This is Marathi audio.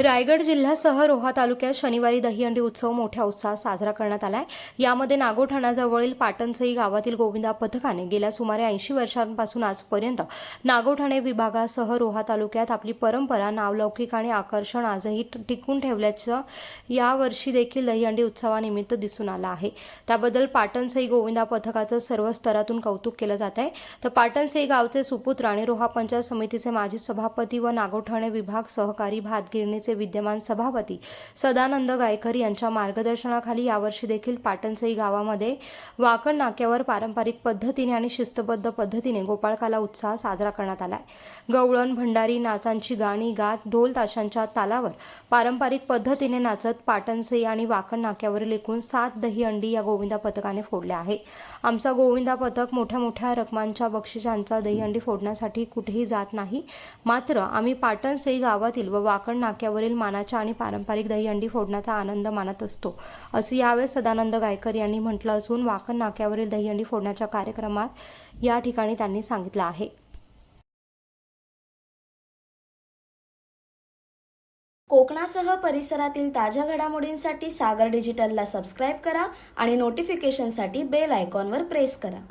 रायगड जिल्ह्यासह रोहा तालुक्यात शनिवारी दहीहंडी उत्सव मोठ्या उत्साहात साजरा करण्यात आला आहे यामध्ये नागोठाण्याजवळील पाटणसई गावातील गोविंदा पथकाने गेल्या सुमारे ऐंशी वर्षांपासून आजपर्यंत नागोठाणे विभागासह रोहा तालुक्यात आपली परंपरा नावलौकिक आणि आकर्षण आजही टिकून ठेवल्याचं यावर्षी देखील दहीहंडी उत्सवानिमित्त दिसून आलं आहे. त्याबद्दल पाटणसई गोविंदा पथकाचं सर्व स्तरातून कौतुक केलं जात आहे. तर पाटणसई गावचे सुपुत्र आणि रोहा पंचायत समितीचे माजी सभापती व नागोठाणे विभाग सहकारी संघटनेचे विद्यमान सभापती सदानंद गायकर यांच्या मार्गदर्शनाखाली यावर्षी देखील पाटणसई गावामध्ये वाकण नाक्यावर पारंपरिक पद्धतीने आणि शिस्तबद्ध पद्धतीने गोपाळकाला उत्साह साजरा करण्यात आलाय. गवळण भंडारी नाचांची गाणी गात ढोल ताशांच्या तालावर पारंपरिक पद्धतीने नाचत पाटणसई आणि वाकण नाक्यावरील एकूण सात दहीहंडी या गोविंदा पथकाने फोडल्या आहे. आमचा गोविंदा पथक मोठ्या मोठ्या रकमांच्या बक्षिसांचा दहीहंडी फोडण्यासाठी कुठेही जात नाही. मात्र आम्ही पाटणसई गावातील व वाकण नाक्यावरील मानाच्या आणि पारंपरिक दहीहंडी फोडण्याचा आनंद मानत असतो. असं यावेळेस सदानंद गायकर यांनी म्हटलं असून वाकण नाक्यावरील दहीहंडी फोडण्याच्या कार्यक्रमात या ठिकाणी त्यांनी सांगितलं आहे. कोकणासह परिसरातील ताज्या घडामोडींसाठी सागर डिजिटलला सबस्क्राईब करा आणि नोटिफिकेशनसाठी बेल आयकॉनवर प्रेस करा.